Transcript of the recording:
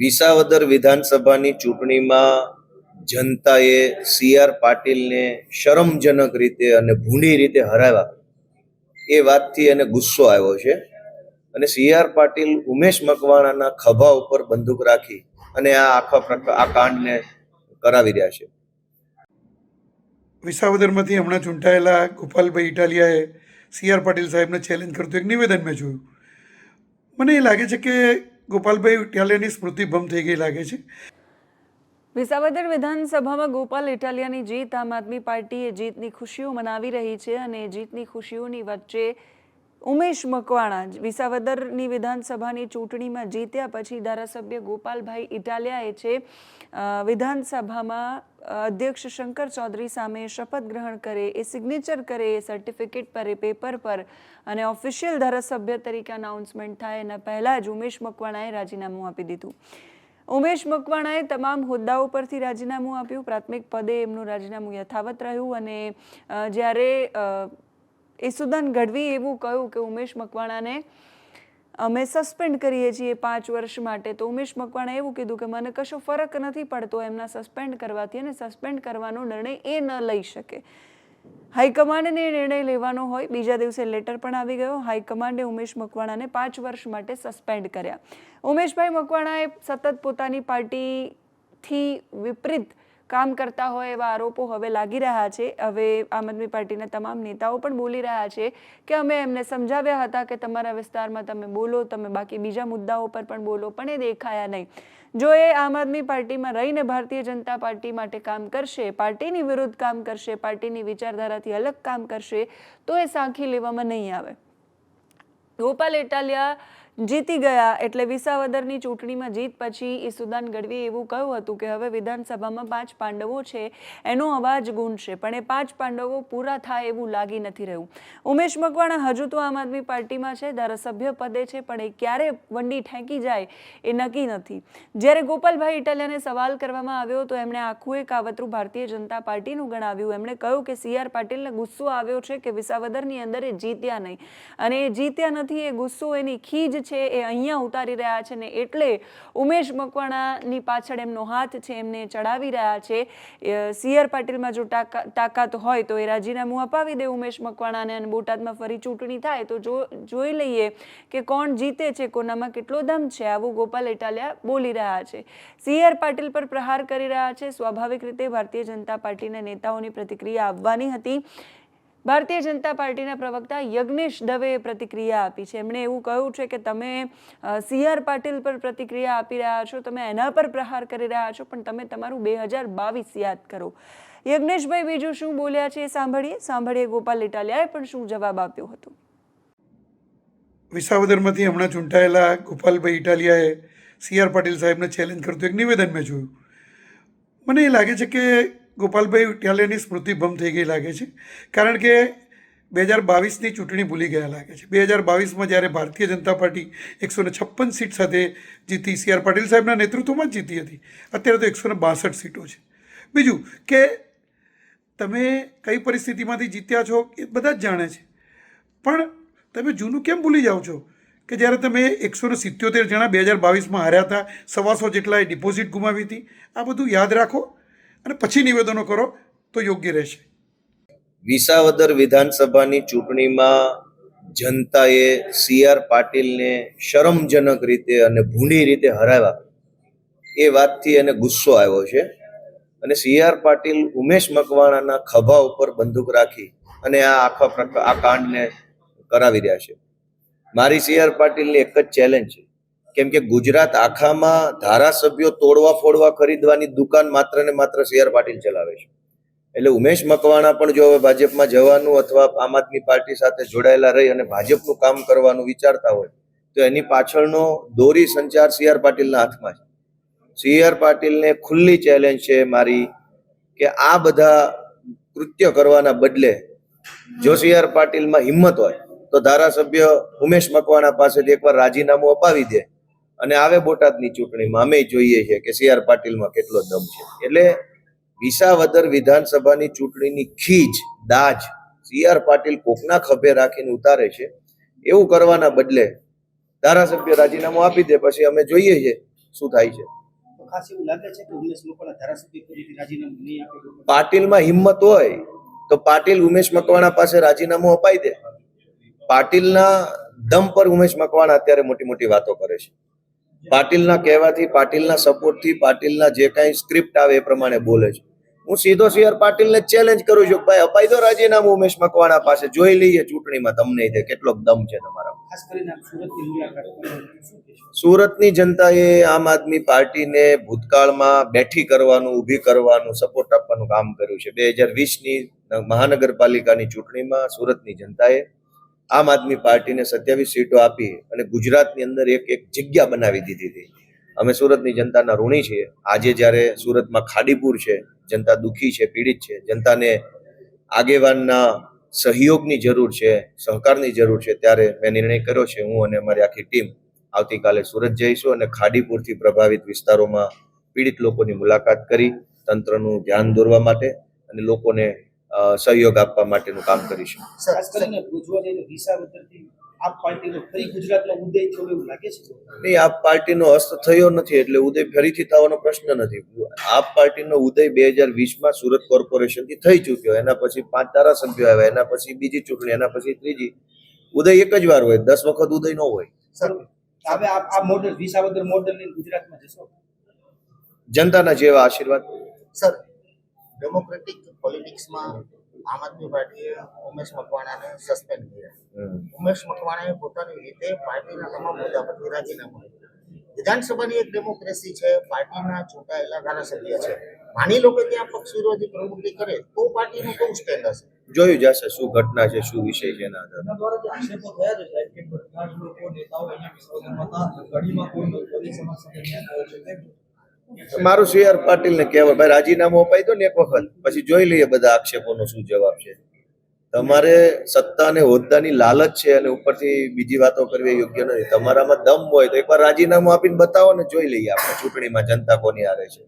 વિસાવદર વિધાનસભાની ચૂંટણીમાં જનતાએ સી આર પાટીલને શરમજનક રીતે અને ભૂંડી રીતે હરાવ્યા. એ વાતથી એને ગુસ્સો આવ્યો છે. અને સી આર પાટીલ ઉમેશ મકવાણાના ખભા ઉપર બંદૂક રાખી અને આ આખા પ્રકાર આ કાંડને કરાવી રહ્યા છે. વિસાવદરમાંથી હમણાં ચૂંટાયેલા ગોપાલભાઈ ઇટાલિયાએ સી આર પાટીલ સાહેબને ચેલેન્જ કરતું એક નિવેદન મેં જોયું. મને એ લાગે છે કે ગોપાલભાઈ ઇટાલિયાની સ્મૃતિ ભમ થઈ ગઈ લાગે છે. વિસાવદર વિધાનસભામાં ગોપાલ ઇટાલિયાની જીત આમ આદમી પાર્ટી એ જીતની ખુશીઓ મનાવી રહી છે અને જીતની ખુશીઓની વચ્ચે ઉમેશ મકવાણા વિસાવદરની વિધાનસભાની ચૂંટણીમાં જીત્યા પછી ધારાસભ્ય ગોપાલભાઈ ઇટાલિયાએ છે વિધાનસભામાં અધ્યક્ષ શંકર ચૌધરી સામે શપથ ગ્રહણ કરે, એ સિગ્નેચર કરે, એ સર્ટિફિકેટ પર, એ પેપર પર અને ઓફિશિયલ ધારાસભ્ય તરીકે અનાઉન્સમેન્ટ થાય એના પહેલાં જ ઉમેશ મકવાણાએ રાજીનામું આપી દીધું. ઉમેશ મકવાણાએ તમામ હોદ્દાઓ પરથી રાજીનામું આપ્યું, પ્રાથમિક પદે એમનું રાજીનામું યથાવત રહ્યું અને જ્યારે ઈસુદાન ગઢવી એવું કહ્યું કે ઉમેશ મકવાણાને અમે સસ્પેન્ડ કરીએ છીએ પાંચ વર્ષ માટે. તો ઉમેશ મકવાણા એવું કીધું કે મને કશો ફરક નથી પડતો એમના સસ્પેન્ડ કરવાથી અને સસ્પેન્ડ કરવાનો નિર્ણય એ ન લઈ શકે. હાઈકમાન્ડને નિર્ણય લેવાનો હોય. બીજા દિવસે લેટર પણ આવી ગયો. હાઈકમાન્ડે ઉમેશ મકવાણાને પાંચ વર્ષ માટે સસ્પેન્ડ કર્યા. ઉમેશભાઈ મકવાણાએ સતત પોતાની પાર્ટીથી વિપરીત કામ કરતા હોય એવા આરોપો હવે લાગી રહ્યા છે. હવે આમ આદમી પાર્ટીના તમામ નેતાઓ પણ બોલી રહ્યા છે કે અમે એમને સમજાવ્યા હતા કે તમારા વિસ્તારમાં તમે બોલો, તમે બાકી બીજા મુદ્દાઓ પર પણ બોલો, પણ એ દેખાયા નહીં. જો એ આમ આદમી પાર્ટીમાં રહીને ભારતીય જનતા પાર્ટી માટે કામ કરશે, પાર્ટીની વિરુદ્ધ કામ કરશે, પાર્ટીની વિચારધારાથી અલગ કામ કરશે, તો એ સાંખી લેવામાં નહીં આવે. ગોપાલ ઇટાલિયા જીતી ગયા એટલે વિસાવદરની ચૂંટણીમાં જીત પછી ઈસુદાન ગઢવીએ એવું કહ્યું હતું કે હવે વિધાનસભામાં પાંચ પાંડવો છે, એનો અવાજ ગુંજશે, પણ એ પાંચ પાંડવો પૂરા થાય એવું લાગી નથી રહ્યું. ઉમેશ મકવાણા હજુ તો આમ આદમી પાર્ટીમાં છે, ધારાસભ્ય પદે છે, પણ એ ક્યારે વંડી ઠેંકી જાય એ નક્કી નથી. જ્યારે ગોપાલભાઈ ઇટાલિયાને સવાલ કરવામાં આવ્યો તો એમણે આખું એક આવતરું ભારતીય જનતા પાર્ટીનું ગણાવ્યું. એમણે કહ્યું કે સી આર પાટીલને ગુસ્સો આવ્યો છે કે વિસાવદરની અંદર એ જીત્યા નહીં. અને એ જીત્યા નથી, એ ગુસ્સો એની ખીજ છે, એ અહીંયા ઉતારી રહ્યા છે ને એટલે ઉમેશ મકવાણાની પાછળ એમનો હાથ છે, એમને ચડાવી રહ્યા છે. સી આર પાટીલમાં જો તાકા- તાકાત હોય તો એ રાજીનામું અપાવી દે ઉમેશ મકવાણાને અને બોટાદમાં ફરી ચૂંટણી થાય તો જો, જોઈ લઈએ કે કોણ જીતે છે, કોનામાં કેટલો દમ છે. આવું ગોપાલ ઇટાલિયા બોલી રહ્યા છે. સી આર પાટીલ પર પ્રહાર કરી રહ્યા છે. સ્વાભાવિક રીતે ભારતીય જનતા પાર્ટીના નેતાઓની પ્રતિક્રિયા આવવાની હતી. ભારતીય જનતા પાર્ટીના પ્રવક્તા યજ્ઞેશ દવેએ પ્રતિક્રિયા આપી છે. એમણે એવું કહ્યું છે કે તમે સી આર પાટીલ પર પ્રતિક્રિયા આપી રહ્યા છો, તમે એના પર પ્રહાર કરી રહ્યા છો, પણ તમે તમારું બે હજાર બાવીસ યાદ કરો. યજ્ઞેશભાઈ બીજું શું બોલ્યા છે એ સાંભળીએ. સાંભળીએ ગોપાલ ઇટાલિયાએ પણ શું જવાબ આપ્યો હતો. વિસાવદરમાંથી હમણાં ચૂંટાયેલા ગોપાલભાઈ ઇટાલિયાએ સી આર પાટીલ સાહેબને ચેલેન્જ કરતું એક નિવેદન મેં જોયું. મને એ લાગે છે કે ગોપાલભાઈ ઇટાલિયાની સ્મૃતિ ભંગ થઈ ગઈ લાગે છે. કારણ કે બે હજાર બાવીસની ચૂંટણી ભૂલી ગયા લાગે છે. બે હજાર બાવીસમાં જ્યારે ભારતીય જનતા પાર્ટી એકસો ને છપ્પન સીટ સાથે જીતી, સી આર પાટીલ સાહેબના નેતૃત્વમાં જ જીતી હતી. અત્યારે તો એકસો ને બાસઠ સીટો છે. બીજું કે તમે કઈ પરિસ્થિતિમાંથી જીત્યા છો એ બધા જ જાણે છે. પણ તમે જૂનું કેમ ભૂલી જાઓ છો? કે જ્યારે તમે એકસો ને સિત્યોતેર જણા બે હજાર બાવીસમાં હાર્યા હતા સવાસો જેટલા એ ડિપોઝિટ ગુમાવી હતી, આ બધું યાદ રાખો. અને પછી નિવેદનો કરો તો યોગ્ય રહેશે. વિસાવદર વિધાનસભાની ચૂંટણીમાં જનતાએ સી આર પાટીલને શરમજનક રીતે અને ભૂંડી રીતે હરાવ્યા. એ વાતથી એને ગુસ્સો આવ્યો છે. અને સી આર પાટીલ ઉમેશ મકવાણાના ખભા ઉપર બંદૂક રાખી અને આ આખા આ કાંડને કરાવી રહ્યા છે. મારી સી આર પાટીલની એક જ ચેલેન્જ છે. કેમ કે ગુજરાત આખામાં ધારાસભ્યો તોડવા ફોડવા ખરીદવાની દુકાન માત્ર ને માત્ર સી આર પાટીલ ચલાવે છે. એટલે ઉમેશ મકવાણા પણ જો હવે ભાજપમાં જવાનું અથવા આમ આદમી પાર્ટી સાથે જોડાયેલા રહી અને ભાજપનું કામ કરવાનું વિચારતા હોય, તો એની પાછળનો દોરી સંચાર સી આર પાટીલના હાથમાં છે. સી આર પાટીલને ખુલ્લી ચેલેન્જ છે મારી કે આ બધા કૃત્ય કરવાના બદલે જો સી આર પાટીલમાં હિંમત હોય, તો ધારાસભ્ય ઉમેશ મકવાણા પાસેથી એકવાર રાજીનામું અપાવી દે અને આવે બોટાદની ચૂંટણીમાં. અમે જોઈએ છીએ કે સી આર પાટીલમાં કેટલો દમ છે. એટલે વિસાવદર વિધાનસભાની ચૂંટણીની ખીજ દાજ સી આર પાટીલ કોકના ખભે રાખીને ઉતારે છે. એવું કરવાના બદલે ધારાસભ્ય રાજીનામું આપી દે પછી અમે જોઈએ છીએ શું થાય છે. ખાસ એવું લાગે છે કે ઉમેશ મકવાણા ધારાસભ્ય ફરીથી રાજીનામું નહીં આપે? પાટીલમાં હિંમત હોય તો પાટીલ ઉમેશ મકવાણા પાસે રાજીનામું અપાઈ દે. પાટીલના દમ પર ઉમેશ મકવાણા અત્યારે મોટી મોટી વાતો કરે છે. પાટીલના કહેવાથી પાટીલના સપોર્ટથી પાટીલના જે કાંઈ સ્ક્રિપ્ટ આવે એ પ્રમાણે બોલે છે. હું સીધો સીઆર પાટીલને ચેલેન્જ કરું છું ભાઈ અપાઈ દો રાજીનામું ઉમેશ મકવાણા પાસે જોઈ લઈએ ચૂંટણીમાં તમને તે કેટલો દમ છે તમારા. સુરતની જનતાએ આમ આદમી પાર્ટીને ભૂતકાળમાં બેઠી કરવાનું ઊભી કરવાનું સપોર્ટ આપવાનું કામ કર્યું છે. બે હજાર વીસની મહાનગરપાલિકાની ચૂંટણીમાં સુરતની જનતાએ આમ આદમી પાર્ટીને સત્યાવીસ સીટો આપી અને ગુજરાતની અંદર એક એક જગ્યા બનાવી દીધી હતી. અમે સુરતની જનતાના ઋણી છીએ. આજે જ્યારે સુરતમાં ખાડીપુર છે, જનતા દુઃખી છે, પીડિત છે, જનતાને આગેવાનના સહયોગની જરૂર છે, સહકારની જરૂર છે, ત્યારે મેં નિર્ણય કર્યો છે, હું અને અમારી આખી ટીમ આવતીકાલે સુરત જઈશું અને ખાડીપુરથી પ્રભાવિત વિસ્તારોમાં પીડિત લોકોની મુલાકાત કરી તંત્રનું ધ્યાન દોરવા માટે અને લોકોને સહયોગ આપવા માટેનું કામ કરીશું. ખાસ કરીને જોવા જઈએ તો વિસાવદરથી આપ પાર્ટીનો ફરી ગુજરાતમાં ઉદય થયો એવું લાગે છે? નહીં આપ પાર્ટીનો અસ્ત થયો નથી એટલે ઉદય ફરીથી થવાનો પ્રશ્ન નથી. આપ પાર્ટીનો ઉદય બે હજાર વીસમાં સુરત કોર્પોરેશનથી થઈ ચૂક્યો. એના પછી પાંચ ધારાસભ્યો આવ્યા એના પછી બીજી ચૂંટણી એના પછી ત્રીજી. ઉદય એક જ વાર હોય દસ વખત ઉદય ન હોય. સર હવે આપ આ મોડેલ વિસાવદર મોડેલ લઈને ગુજરાતમાં જશો? જનતાના જેવા આશીર્વાદ. સર ડેમોક્રેટિક પોલિટિક્સમાં આમ આદમી પાર્ટીએ ઉમેશ મકવાણાને સસ્પેન્ડ કર્યા. ઉમેશ મકવાણાએ પોતાની રીતે પાર્ટીના તમામ મુદ્દા પરથી રાજીનામું આપ્યું. વિધાનસભાની એક ડેમોક્રેસી છે પાર્ટીના ચૂંટાયેલા ધારાસભ્ય છે. માની લો કે ત્યાં પક્ષ વિરોધી પ્રવૃત્તિ કરે તો પાર્ટીનું કેવું સ્ટેન્ડ હશે? જોયું જશે શું ઘટના છે શું વિષય છે એના આધારે આક્ષેપો મારું સી આર પાટીલને કહેવાય. ભાઈ, રાજીનામું અપાઈ દો ને એક વખત. પછી જોઈ લઈએ બધા આક્ષેપોનો શું જવાબ છે. તમારે સત્તા અને હોદ્દાની લાલચ છે અને ઉપરથી બીજી વાતો કરવી યોગ્ય નથી. તમારામાં દમ હોય તો એકવાર રાજીનામું આપીને બતાવો ને જોઈ લઈએ આપણે. ચૂંટણીમાં જનતા કોની હારે છે?